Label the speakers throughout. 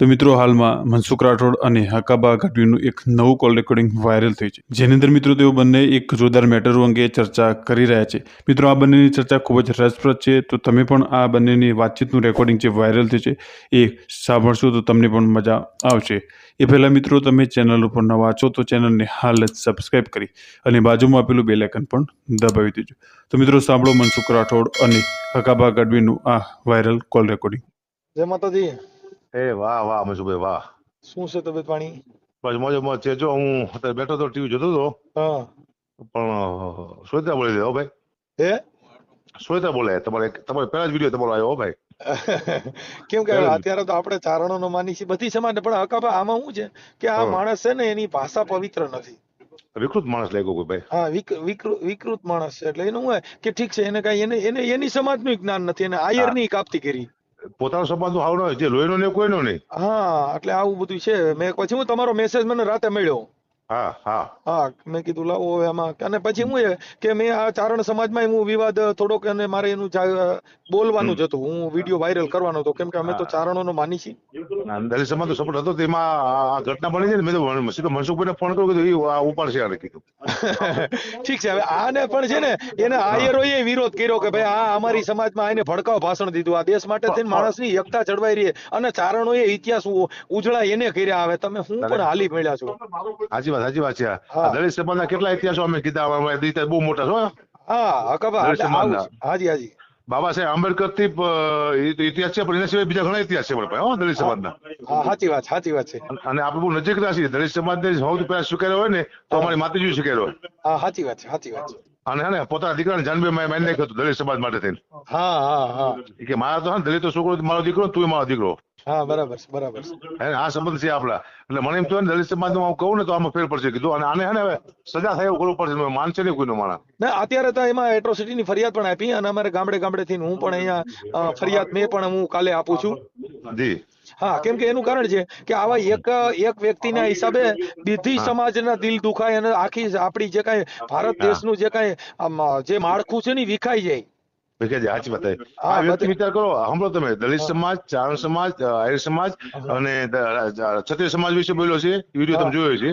Speaker 1: તો મિત્રો હાલમાં મનસુખ રાઠોડ અને હકાબા ગઢવીનું એક નવું કોલ રેકોર્ડિંગ વાયરલ થયું છે. જેની અંદર મિત્રો તેઓ બંને એક જોરદાર મેટરો અંગે ચર્ચા કરી રહ્યા છે. મિત્રો આ બંનેની ચર્ચા ખૂબ જ રસપ્રદ છે. તો તમે પણ આ બંનેની વાતચીતનું રેકોર્ડિંગ જે વાયરલ થયું છે એ સાંભળશો તો તમને પણ મજા આવશે. એ પહેલાં મિત્રો તમે ચેનલ ઉપર નવા છો તો ચેનલને હાલ જ સબસ્ક્રાઈબ કરી અને બાજુમાં આપેલું બેલ આઇકન પણ દબાવી દેજો. તો મિત્રો સાંભળો મનસુખ રાઠોડ અને હકાબા ગઢવીનું આ વાયરલ કોલ રેકોર્ડિંગ
Speaker 2: જય માતાજી.
Speaker 3: એ વાહ વાહ મજુભાઈ વાહ.
Speaker 2: શું છે તબિયત પાણી?
Speaker 3: બસ મોજે મોજ છે જો હું અત્યારે બેઠો તો ટીવી જોતો તો
Speaker 2: હા.
Speaker 3: પણ શ્વેતા બોલી હો ભાઈ.
Speaker 2: હે?
Speaker 3: શ્વેતા બોલે તમારે તમારે પહેલા જ વીડિયો તમારો આવ્યો ભાઈ.
Speaker 2: કેમ કે અત્યારે તો આપણે ચારણો નો માની છીએ બધી સમાજ પણ હકાભા આમાં શું છે કે આ માણસ છે ને એની ભાષા પવિત્ર નથી.
Speaker 3: વિકૃત માણસ લાગ્યો કોઈ ભાઈ.
Speaker 2: હા વિક- વિકૃ- વિકૃત માણસ છે એટલે એનું હોય કે ઠીક છે એને કઈ એને એને એની સમાજનું જ્ઞાન નથી એને આયરની કાપતી કરી.
Speaker 3: પોતાનો સંબંધ હાવ ન જે લોહીનો ને કોઈનો નહીં.
Speaker 2: હા, એટલે આવું બધું છે. મેં પછી હું તમારો મેસેજ મને રાતે મળ્યો.
Speaker 3: હા હા.
Speaker 2: હા મેં કીધું લાવો હવે આમાં. અને પછી હું કે મેં આ ચારણ સમાજમાં હું વિવાદ થોડોક અને મારે એનું બોલવાનું જ હતું. હું વીડિયો વાયરલ કરવાનો હતો. કેમ કે અમે તો ચારણોનો માની છીએ.
Speaker 3: દલિત સમાજ સપોર્ટ હતો. તેમાં આ ઘટના બની છે ને મેં તો સીધો મનસુખભાઈને ફોન કર્યો કીધું આ ઉપાડશે આને કીધું.
Speaker 2: ઠીક છે હવે આને પણ છે ને એને આયરોએ વિરોધ કર્યો કે ભાઈ આ અમારી સમાજમાં આને ભડકાવ ભાષણ દીધું. આ દેશ માટે થઈને માણસની એકતા જળવાઈ રહી. અને ચારણોએ ઇતિહાસ ઉજળા એને કર્યા. આવે તમે હું પણ હાલી મળ્યા છો?
Speaker 3: સાચી વાત સાચી વાત છે. દલિત સમાજના કેટલા ઇતિહાસો અમે કીધા રીતે બહુ મોટા છો
Speaker 2: હા.
Speaker 3: દલિત સમાજના.
Speaker 2: હાજી હાજી.
Speaker 3: બાબા સાહેબ આંબેડકરથી ઇતિહાસ છે પણ એના સિવાય બીજા ઘણા ઇતિહાસ છે પણ હો દલિત સમાજના.
Speaker 2: સાચી વાત સાચી વાત છે.
Speaker 3: અને આપણે બહુ નજીકના છીએ દલિત સમાજને સૌથી પહેલા સ્વીકાર્યો હોય ને તો અમારી માતાજી સ્વીકાર્યો હોય.
Speaker 2: હા સાચી વાત છે સાચી વાત છે.
Speaker 3: અને હે ને પોતાના દીકરાને જાનબે મેં નાખ્યો હતો દલિત સમાજ માટે થઈને.
Speaker 2: હા હા હા.
Speaker 3: કે મારા તો ને દલિત છોકરો મારો દીકરો તું મારો દીકરો.
Speaker 2: હા બરાબર છે બરાબર છે.
Speaker 3: આ સંબંધ છે આપણા. એટલે મને એમ થયું ને દલિત સમાજ હું કહું ને તો આમાં ફેર પડશે કીધું. અને આને ને હવે સજા થાય એવું કરવું પડશે. માનશે નહીં કોઈનું માણસ.
Speaker 2: ના અત્યારે તો એમાં એટ્રોસિટી ની ફરિયાદ પણ આપી અને અમારે ગામડે ગામડે થી હું પણ અહીંયા ફરિયાદ મેં પણ હું કાલે આપું છું.
Speaker 3: જી.
Speaker 2: હા કેમ કે એનું કારણ છે કે આવા એક એક વ્યક્તિના હિસાબે બધી સમાજના દિલ દુખાય અને આખી આપણી જે કાંઈ ભારત દેશનું જે કાંઈ જે માળખું છે ને વિખાઈ જાય.
Speaker 3: સાચી વાત આ વ્યક્તિ વિચાર કરો સાંભળો તમે દલિત સમાજ ચારણ સમાજ આર્ય સમાજ અને ક્ષત્રિય સમાજ વિશે બોલ્યો છે વીડિયો તમે જોયો છે.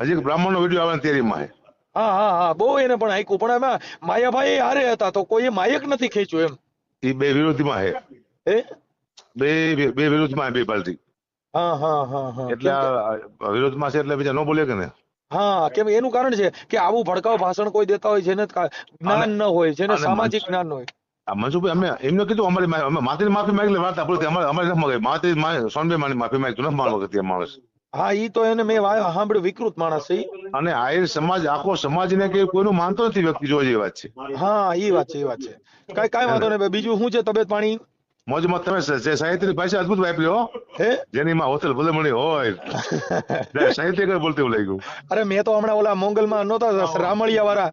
Speaker 3: હજી બ્રાહ્મણ નો વીડિયો આવે તૈયારીમાં
Speaker 2: હા હા હા બહુ એને પણ આયકું પણ એમાં માયાભાઈ હારે હતા તો કોઈ માયક નથી ખેંચ્યું એમ.
Speaker 3: એ બે વિરોધીમાં હે
Speaker 2: હે
Speaker 3: બે બે વિરોધમાં બે પાર્ટી
Speaker 2: હા હા હા
Speaker 3: એટલે વિરોધમાં છે એટલે બીજા ન બોલે કે ને?
Speaker 2: હા કેમ એનું કારણ છે કે આવું ભડકાવ ભાષણ કોઈ દેતા હોય જેને જ્ઞાન ન હોય જેને સામાજિક જ્ઞાન ન હોય
Speaker 3: મનસુખભાઈ અમે એમને કીધું અમારી અમે માતાની માફી માંગી પૂરી થઈ. અમારે અમારે નથી માંગી. માતા સોનભાઈ માની માફી માંગી. નથી માનવા કરતી માણસ.
Speaker 2: હા ઈ તો એને મેં સાંભળ્યું વિકૃત માણસ છે
Speaker 3: અને આયર સમાજ આખો સમાજને કે કોઈનું માનતો નથી વ્યક્તિ જોવા જેવી વાત છે.
Speaker 2: હા ઈ વાત છે ઈ વાત છે. કઈ કઈ વાંધો નહીં બીજું શું છે તબિયત પાણી?
Speaker 3: મોજમાં તમે સ- સાહિત્યની ભાષા અદભુત વાપરી હો. જેની માં હોતલ ભલે હોય. સાહિત્યકાર બોલતી એવું લાગ્યું.
Speaker 2: અરે મેં તો હમણાં ઓલા મોંગલમાં નહોતા રામળિયા વાળા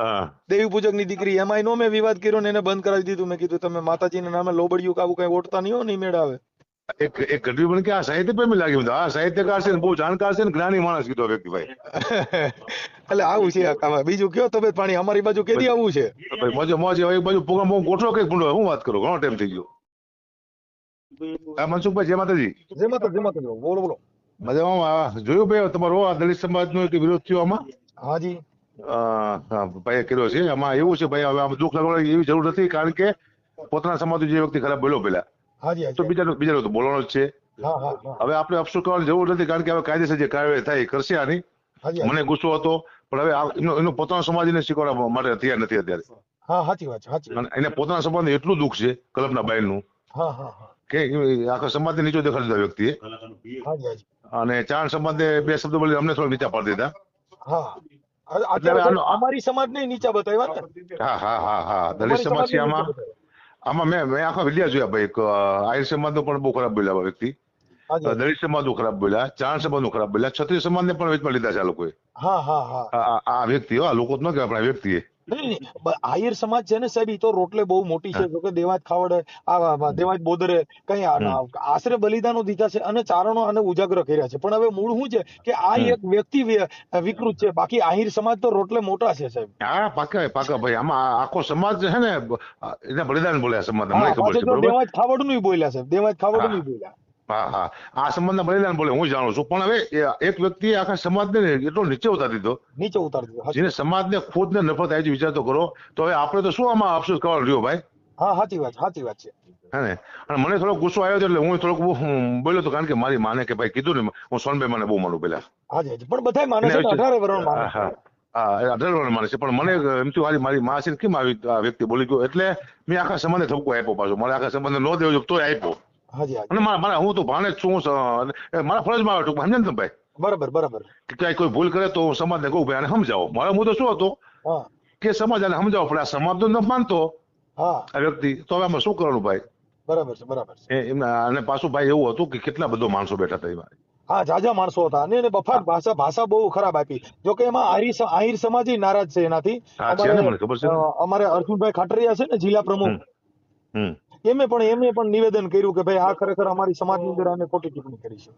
Speaker 3: હા.
Speaker 2: દેવી પૂજકની દીકરી એમાં નો મેં વિવાદ કર્યો ને એને બંધ કરાવી દીધું. મેં કીધું તમે માતાજીના નામે લોબડિયું કાવું કઈ ઓટતા નહીં હો નહીં મેળાવે
Speaker 3: એક એક ગઢવી બની કે આ સાહિત્ય પ્રેમી લાગ્યું. આ સાહિત્યકાર છે ને બહુ જાણકાર છે ને જ્ઞાની માણસ કીધો આ વ્યક્તિ ભાઈ.
Speaker 2: એટલે આવું છે બીજું કયો તબિયત પાણી? અમારી બાજુ કેદી આવું છે?
Speaker 3: મોજે મોજે એક બાજુ પ્રોગ્રામ બહુ ગોઠવો કઈ ભૂંડો હું વાત કરું ઘણો ટાઈમ થઈ ગયો. મનસુખભાઈ જય માતાજી.
Speaker 2: જય માતાજી જય માતાજી. બોલો બોલો.
Speaker 3: મજામાં જોયું ભાઈ તમારો આ દલિત સમાજનો એક વિરોધ થયો આમાં?
Speaker 2: હાજી
Speaker 3: હા, કર્યો છે. આમાં એવું છે ભાઈ હવે આમાં દુઃખ લાગવાની એવી જરૂર નથી કારણ કે પોતાના સમાજ જે વ્યક્તિ ખરાબ બોલ્યો પેલા તો બીજાનો બીજાનો તો બોલવાનો જ છે. હવે આપણે અફસોસ કરવાની જરૂર નથી કારણ કે હવે કાયદેસર જે કાર્યવાહી થાય કરશે આની. મને ગુસ્સો હતો પણ હવે એનો પોતાનો સમાજને શીખવાડવા માટે તૈયાર નથી અત્યારે.
Speaker 2: હા સાચી વાત છે સાચી
Speaker 3: એને પોતાના સમાજને એટલું દુઃખ છે કલ્પના બાઈ
Speaker 2: નું હા હા.
Speaker 3: કે આખો સમાજને નીચો દેખાડી દીધા વ્યક્તિએ.
Speaker 2: હાજી હાજી
Speaker 3: અને ચારણ સમાજને બે શબ્દો બોલી અમને થોડા નીચા પાડી દીધા.
Speaker 2: અમારી સમાજ ને નીચા બતાવ્યા ને
Speaker 3: હા હા હા હા. દલિત સમાજ છે આમાં આમાં મેં મેં આખા વિડિયા જોયા ભાઈ. આયર સમાજ નો પણ બહુ ખરાબ બોલ્યા વ્યક્તિ.
Speaker 2: દલિત
Speaker 3: દલિત સમાજનું ખરાબ બોલ્યા. ચારણ સમાજનું ખરાબ બોલ્યા. ક્ષત્રિય સમાજને પણ વેચમાં લીધા છે આ લોકોએ. આ વ્યક્તિ આ લોકો જ ન કહેવાય આપણા વ્યક્તિએ.
Speaker 2: આહિર સમાજ છે ને સાહેબ એ તો રોટલે બહુ મોટી છે. જોકે દેવાજ ખાવડે આ દેવાજ બોદરે કઈ આશરે બલિદાનો દીધા છે અને ચારણો અને ઉજાગર કર્યા છે. પણ હવે મૂળ શું છે? કે આ એક વ્યક્તિ વિકૃત છે. બાકી આહિર સમાજ તો રોટલે મોટા છે સાહેબ.
Speaker 3: હા પાકા પાકા ભાઈ. આમાં આખો સમાજ છે ને એને બલિદાન બોલ્યા સમાજ
Speaker 2: દેવાજ ખાવડનું બોલ્યા સાહેબ. દેવાજ ખાવડ. નું બોલ્યા.
Speaker 3: હા હા. આ સમાજના બલિદાન બોલે હું જાણું છું. પણ હવે એક વ્યક્તિએ આખા સમાજને ને એટલો નીચે ઉતારી દીધો.
Speaker 2: નીચે ઉતારી દીધો
Speaker 3: જેને સમાજને ખુદને નફરત આવી વિચાર તો કરો. તો હવે આપણે તો શું આમાં અફસોસ કરવાનો રહ્યો ભાઈ?
Speaker 2: હા સાચી વાત સાચી વાત છે.
Speaker 3: હે ને? અને મને થોડો ગુસ્સો આવ્યો એટલે હું થોડોક બોલ્યો તો કારણ કે મારી માને કે ભાઈ કીધું ને હું સોનભાઈ મને બહુ માનું પેલા
Speaker 2: હાજી પણ બધા માને છે અઢારે માને
Speaker 3: હા, અઢાર વર્ષ માને છે. પણ મને એમ થયું હારી મારી માં છે કેમ આવી વ્યક્તિ બોલી ગયો? એટલે મેં આખા સમાજને ઠપકો આપ્યો પાછો. મારે આખા સમાજને નો દેવો તો આપ્યો.
Speaker 2: હાજી
Speaker 3: અને મારા મારા હું તો ભાણે જ છું મારા ફરજમાં આવે ટૂંકમાં સમજે ને ભાઈ?
Speaker 2: બરાબર બરાબર.
Speaker 3: કે ક્યાંય કોઈ ભૂલ કરે તો હું સમાજને કહું ભાઈ આને સમજાવો. મારો મુદ્દો શું હતો? કે સમાજ આને સમજાવો પણ આ સમાજ ન માનતો. આ વ્યક્તિ. તો હવે આમાં શું કરવાનું ભાઈ?
Speaker 2: બરાબર છે બરાબર છે.
Speaker 3: એમના અને પાછું ભાઈ એવું હતું કે કેટલા બધો માણસો બેઠા હતા એમાં.
Speaker 2: હા જાજા માણસો હતા. અને એને બફાટ ભાષા ભાષા બહુ ખરાબ આપી. જો કે એમાં આહિર આહિર સમાજ નારાજ છે એનાથી. અમારે અર્જુનભાઈ ખાટરિયા છે ને જિલ્લા પ્રમુખ. એમે પણ એમે પણ નિવેદન કર્યું કે ભાઈ આ ખરેખર અમારી સમાજની અંદર અમે ખોટી ટિપ્પણી કરી છે.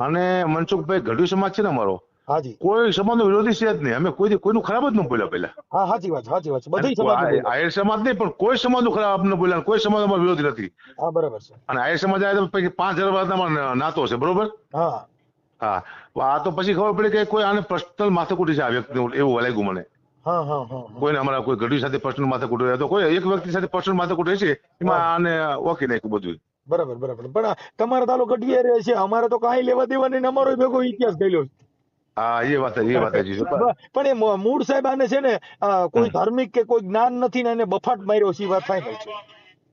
Speaker 3: અને મનસુખભાઈ ગઢવી સમાજ છે ને અમારો?
Speaker 2: હાજી.
Speaker 3: કોઈ સમાજનો વિરોધી છે જ નહીં. અમે કોઈ કોઈનું ખરાબ જ ન બોલ્યા પહેલા.
Speaker 2: હા સાચી વાત સાચી વાત બધી સમાજ
Speaker 3: આયર સમાજ નહીં પણ કોઈ સમાજનું ખરાબ ન બોલ્યા કોઈ સમાજ અમારો વિરોધી નથી.
Speaker 2: હા બરાબર છે.
Speaker 3: અને આહિર સમાજ આવ્યા પછી પાંચ હજાર અમારા નાતો છે બરોબર?
Speaker 2: હા.
Speaker 3: હા. આ તો પછી ખબર પડી કે કોઈ આને પર્સનલ માથાકૂટી છે આ વ્યક્તિ એવું લાગ્યું મને. કોઈને અમારા કોઈ ગઢવી સાથે પર્સનલ માથાકૂટ હોય તો કોઈ એક વ્યક્તિ સાથે પર્સનલ માથાકૂટ હોય રહેશે એમાં આને ઓકી નાખ્યું બધું.
Speaker 2: બરાબર બરાબર. પણ તમારે તાલો ગઢવીયા રહે છે. અમારે તો કાંઈ લેવા દેવા નહીં અમારો ભેગો ઇતિહાસ ગયેલો છે.
Speaker 3: હા એ વાત એ વાત
Speaker 2: પણ એ મૂળ સાહેબ આને છે ને કોઈ ધાર્મિક કે કોઈ જ્ઞાન નથી ને એને બફાટ માર્યો છે વાત ફાઈનલ છે.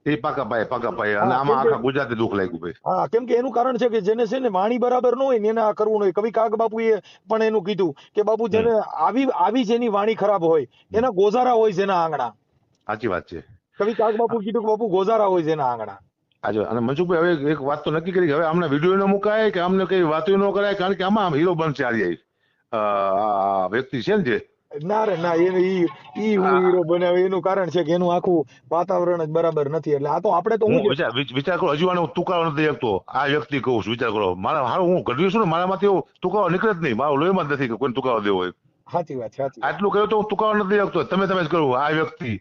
Speaker 3: એ પાકા પાયે પાકા પાયે. અને આમાં આખા ગુજરાતે દુઃખ લાગ્યું ભાઈ.
Speaker 2: હા કેમ કે એનું કારણ છે કે જેને છે ને વાણી બરાબર ન હોય ને એને આ કરવું નહીં કવિ કાગ બાપુએ પણ એનું કીધું કે બાપુ જેને આવી આવી જેની વાણી ખરાબ હોય એના ગોઝારા હોય જેના આંગણા.
Speaker 3: સાચી વાત છે.
Speaker 2: કવિ કાગ બાપુ કીધું કે બાપુ ગોઝારા હોય જેના આંગણા.
Speaker 3: આજે અને મનસુખભાઈ હવે એક વાત તો નક્કી કરી હવે આમને વીડિયો ન મુકાય કે આમને કઈ વાતો ન કરાય કારણ કે આમાં હીરો બનશે. આ વ્યક્તિ છે ને જે
Speaker 2: ના રે ના એને ઈ ઈ હું હીરો બનાવે એનું કારણ છે કે એનું આખું વાતાવરણ જ બરાબર નથી એટલે આ તો આપણે તો
Speaker 3: હું
Speaker 2: હું
Speaker 3: વિચાર કરો હજુ આને હું તુકારો નથી શકતો આ વ્યક્તિ કહું છું વિચાર કરો મારા હારું હું ગઢવી છું ને મારામાંથી એવું તુકારો નીકળે જ નહીં મારો લોહીમાં જ નથી કે કોઈ તુકારો દેવો હોય
Speaker 2: સાચી વાત સાચી
Speaker 3: આટલું કહ્યું તો હું તુકારો નથી શકતો તમે તમે જ કરું આ વ્યક્તિ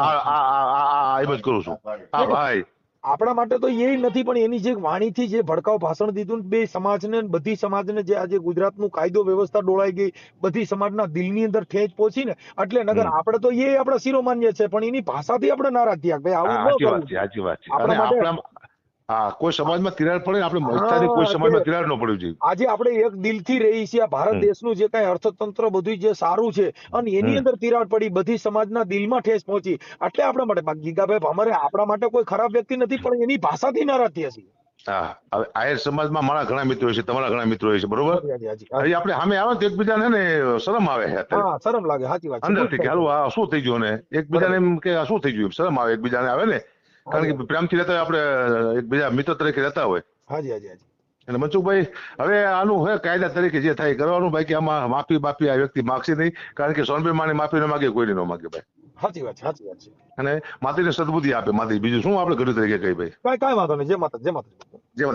Speaker 3: આ આ આ આ- એમ જ કરું છું આ ભાઈ
Speaker 2: આપણા માટે તો એ નથી પણ એની જે વાણીથી જે ભડકાવ ભાષણ દીધું ને બે સમાજને ને બધી સમાજને જે આજે ગુજરાતનું કાયદો વ્યવસ્થા ડોળાઈ ગઈ બધી સમાજના દિલની અંદર ઠેચ પહોંચી ને એટલે નગર. આપણે તો એ આપણા શિરોમાન્ય છે પણ એની ભાષાથી આપણે નારાજ થયા ભાઈ આવું ન કરવું આપણા માટે-
Speaker 3: હા કોઈ સમાજમાં તિરાડ પડે આપણે મળતા કોઈ સમાજમાં તિરાડ ન પડવી જોઈએ
Speaker 2: આજે આપણે એક દિલથી રહી છીએ આ ભારત દેશનું જે કાંઈ અર્થતંત્ર બધું જે સારું છે અને એની. અંદર તિરાડ પડી બધી સમાજના દિલમાં ઠેસ પહોંચી. એટલે આપણા માટે ગીગાભાઈ અમારે આપણા માટે કોઈ ખરાબ વ્યક્તિ નથી પણ એની ભાષાથી નારાજ થયા છીએ.
Speaker 3: હા હવે આયર સમાજમાં મારા ઘણા મિત્રો છે તમારા ઘણા મિત્રો છે બરોબર? આપણે સામે આવે ને તો એકબીજાને ને શરમ આવે
Speaker 2: હા શરમ લાગે સાચી વાત
Speaker 3: અંદરથી કે હાલો આ શું થઈ ગયું? ને એકબીજાને એમ કે આ શું થઈ ગયું? શરમ આવે એકબીજાને આવે ને. કારણ કે પ્રેમથી રહેતા આપણે એકબીજા મિત્ર તરીકે રહેતા હોય.
Speaker 2: હાજી હાજી હાજી.
Speaker 3: એટલે મનસુખભાઈ હવે આનું હવે કાયદા તરીકે જે થાય કરવાનું બાકી આમાં માફી બાફી આ વ્યક્તિ માગશે નહીં. કારણ કે સોનભાઈ માને માફી ન માગે કોઈને ન માગે ભાઈ.
Speaker 2: સાચી વાત છે સાચી વાત છે.
Speaker 3: અને માતાજીને સદબુદ્ધિ આપે માતાજી બીજું શું આપણે ઘર તરીકે કહી ભાઈ?
Speaker 2: કાંઈ કાંઈ વાંધો નહીં જે માતા જે માતા